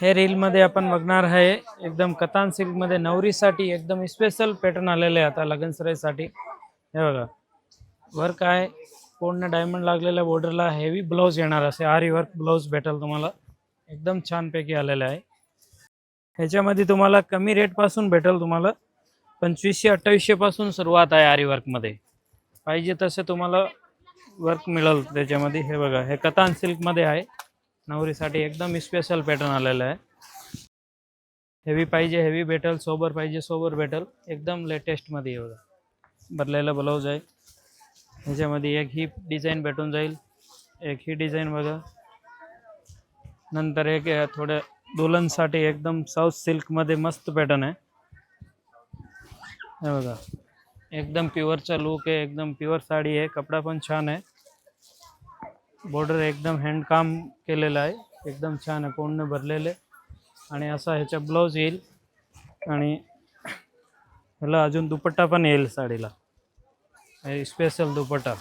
हे रीलमध्ये आपण बघणार आहे एकदम कतान सिल्कमध्ये नवरीसाठी एकदम स्पेशल पॅटर्न आलेले आहे आता लगनसराईसाठी हे बघा. वर्क आहे पूर्ण डायमंड लागलेल्या बॉर्डरला हेवी ब्लाऊज येणार असे. आरी वर्क ब्लाऊज भेटेल तुम्हाला. एकदम छानपैकी आलेलं आहे. ह्याच्यामध्ये तुम्हाला कमी रेटपासून भेटेल तुम्हाला. पंचवीसशे अठ्ठावीसशेपासून सुरुवात आहे आरी वर्कमध्ये पाहिजे तसे तुम्हाला वर्क मिळेल त्याच्यामध्ये. हे बघा हे कतान सिल्कमध्ये आहे. नवरीसाठी एकदम स्पेशल पॅटर्न आलेलं आहे. हेवी पाहिजे हेवी भेटल सोबर पाहिजे सोबर भेटल एकदम लेटेस्टमध्ये येऊ बघा. भरलेलं ब्लाऊज आहे. ह्याच्यामध्ये एक ही डिझाईन भेटून जाईल. एक ही डिझाईन बघा. नंतर एक थोड्या थोडं दुल्हनसाठी एकदम साऊथ सिल्कमध्ये मस्त पॅटर्न आहे. हे बघा. एकदम प्युअरचा लुक आहे एकदम प्युअर साडी आहे कपडा पण छान आहे. बॉर्डर एकदम हँडकाम केलेलं आहे. एकदम छान आहे पूर्ण भरलेले. आणि असा ह्याचा ब्लाऊज येईल. आणि ह्याला अजून दुपट्टा पण येईल साडीला. स्पेशल दुपट्टा.